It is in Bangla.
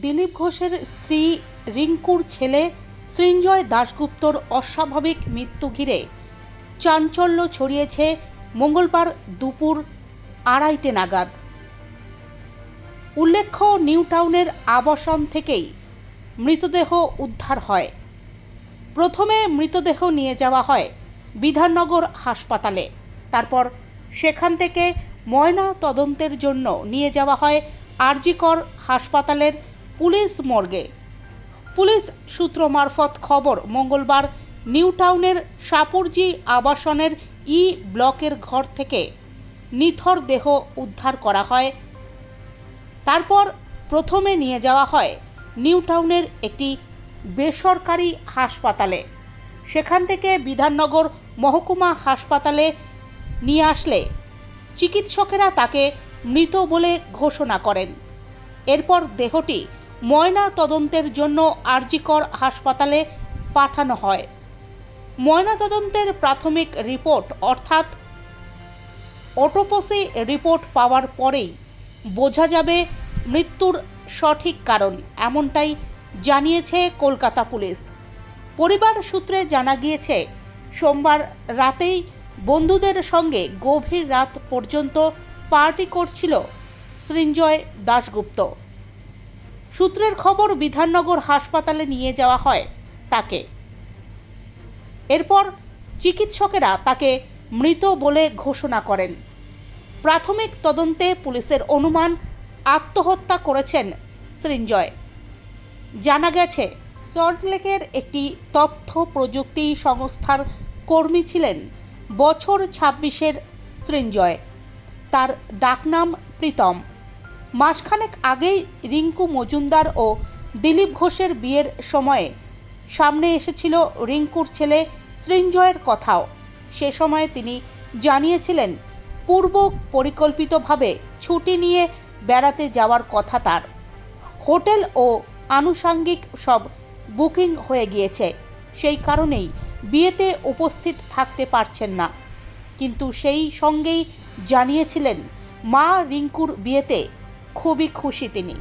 দিলীপ ঘোষের স্ত্রী রিঙ্কুর ছেলে সৃঞ্জয় দাশগুপ্তর অস্বাভাবিক মৃত্যু ঘিরে চাঞ্চল্য ছড়িয়েছে মঙ্গলবার দুপুর আড়াইটে নাগাদ। উল্লেখ্য, নিউ টাউনের আবাসন থেকেই মৃতদেহ উদ্ধার হয়। প্রথমে মৃতদেহ নিয়ে যাওয়া হয় বিধাননগর হাসপাতালে, তারপর সেখান থেকে ময়না তদন্তের জন্য নিয়ে যাওয়া হয় আরজিকর হাসপাতালের পুলিশ মর্গে। পুলিশ সূত্র মারফত খবর, মঙ্গলবার নিউ টাউনের সাপুরজি আবাসনের ই ব্লকের ঘর থেকে নিথর দেহ উদ্ধার করা হয়। তারপর প্রথমে নিয়ে যাওয়া হয় নিউ টাউনের একটি বেসরকারি হাসপাতালে। সেখান থেকে বিধাননগর মহকুমা হাসপাতালে নিয়ে আসলে চিকিৎসকেরা তাকে মৃত বলে ঘোষণা করেন। এরপর দেহটি ময়না তদন্তের জন্য আরজিকর হাসপাতালে পাঠানো হয়। ময়না তদন্তের প্রাথমিক রিপোর্ট, অর্থাৎ অটোপসি রিপোর্ট পাওয়ার পরেই বোঝা যাবে মৃত্যুর সঠিক কারণ, এমনটাই জানিয়েছে কলকাতা পুলিশ। পরিবার সূত্রে জানা গিয়েছে, সোমবার রাতেই বন্ধুদের সঙ্গে গভীর রাত পর্যন্ত পার্টি করছিল সৃঞ্জয় দাশগুপ্ত। সূত্রের খবর বিধাননগর হাসপাতালে নিয়ে যাওয়া হয় তাকে। এরপর চিকিৎসকেরা তাকে মৃত বলে ঘোষণা করেন। প্রাথমিক তদন্তে পুলিশের অনুমান আত্মহত্যা করেছেন সৃঞ্জয় জানা গেছে, সল্টলেকের একটি তথ্য প্রযুক্তি সংস্থার কর্মী ছিলেন বছর ছাব্বিশের সৃঞ্জয় তার ডাকনাম প্রীতম। মাসখানেক আগেই রিঙ্কু মজুমদার ও দিলীপ ঘোষের বিয়ের সময়ে সামনে এসেছিল রিঙ্কুর ছেলে সৃঞ্জয়ের কথাও। সে সময়ে তিনি জানিয়েছিলেন, পূর্ব পরিকল্পিতভাবে ছুটি নিয়ে বেড়াতে যাওয়ার কথা তার। হোটেল ও আনুষাঙ্গিক সব বুকিং হয়ে গিয়েছে। সেই কারণেই বিয়েতে উপস্থিত থাকতে পারছেন না। কিন্তু সেই সঙ্গেই জানিয়েছিলেন, মা রিঙ্কুর বিয়েতে খুবই খুশি তিনি।